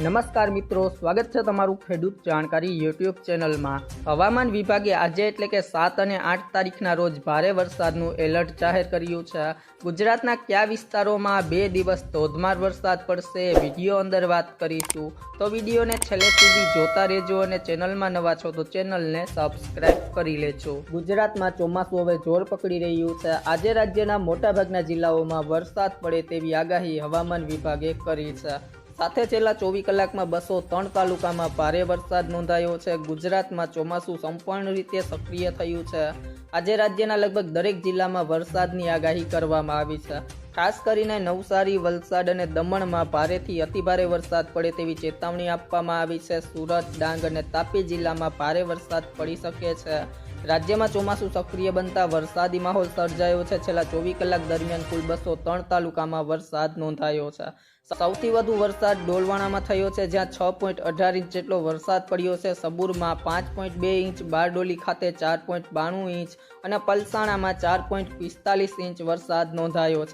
નમસ્કાર મિત્રો, સ્વાગત છે તમારું ખેડૂત જાણકારી યુટ્યુબ ચેનલમાં. હવામાન વિભાગે આજે એટલે કે સાત અને આઠ તારીખના રોજ ભારે વરસાદનું એલર્ટ જાહેર કર્યું છે. ગુજરાતના કયા વિસ્તારોમાં બે દિવસ ધોધમાર વરસાદ પડશે, વીડિયો અંદર વાત કરીશું. તો વિડીયોને છેલ્લે સુધી જોતા રહેજો અને ચેનલમાં નવા છો તો ચેનલને સબસ્ક્રાઇબ કરી લેજો. ગુજરાતમાં ચોમાસું હવે જોર પકડી રહ્યું છે. આજે રાજ્યના મોટાભાગના જિલ્લાઓમાં વરસાદ પડે તેવી આગાહી હવામાન વિભાગે કરી છે. સાથે છેલ્લા ચોવીસ કલાકમાં બસો ત્રણ તાલુકામાં ભારે વરસાદ નોંધાયો છે. ગુજરાતમાં ચોમાસું સંપૂર્ણ રીતે સક્રિય થયું છે. આજે રાજ્યના લગભગ દરેક જિલ્લામાં વરસાદની આગાહી કરવામાં આવી છે. ખાસ કરીને નવસારી, વલસાડ અને દમણમાં ભારેથી અતિભારે વરસાદ પડે તેવી ચેતવણી આપવામાં આવી છે. સુરત, ડાંગ અને તાપી જિલ્લામાં ભારે વરસાદ પડી શકે છે. રાજ્યમાં ચોમાસું સક્રિય બનતા વરસાદી માહોલ સર્જાયો છે. છેલ્લા ચોવીસ કલાક દરમિયાન કુલ બસો ત્રણ તાલુકામાં વરસાદ નોંધાયો છે. સૌથી વધુ વરસાદ ડોલવાણામાં થયો છે, જ્યાં છ પોઈન્ટ અઢાર ઇંચ જેટલો વરસાદ પડ્યો છે. સબુરમાં પાંચ પોઈન્ટ બે ઇંચ, બારડોલી ખાતે ચાર પોઈન્ટ બાણું ઇંચ અને પલસાણામાં ચાર પોઈન્ટ પિસ્તાલીસ ઇંચ વરસાદ નોંધાયો છે.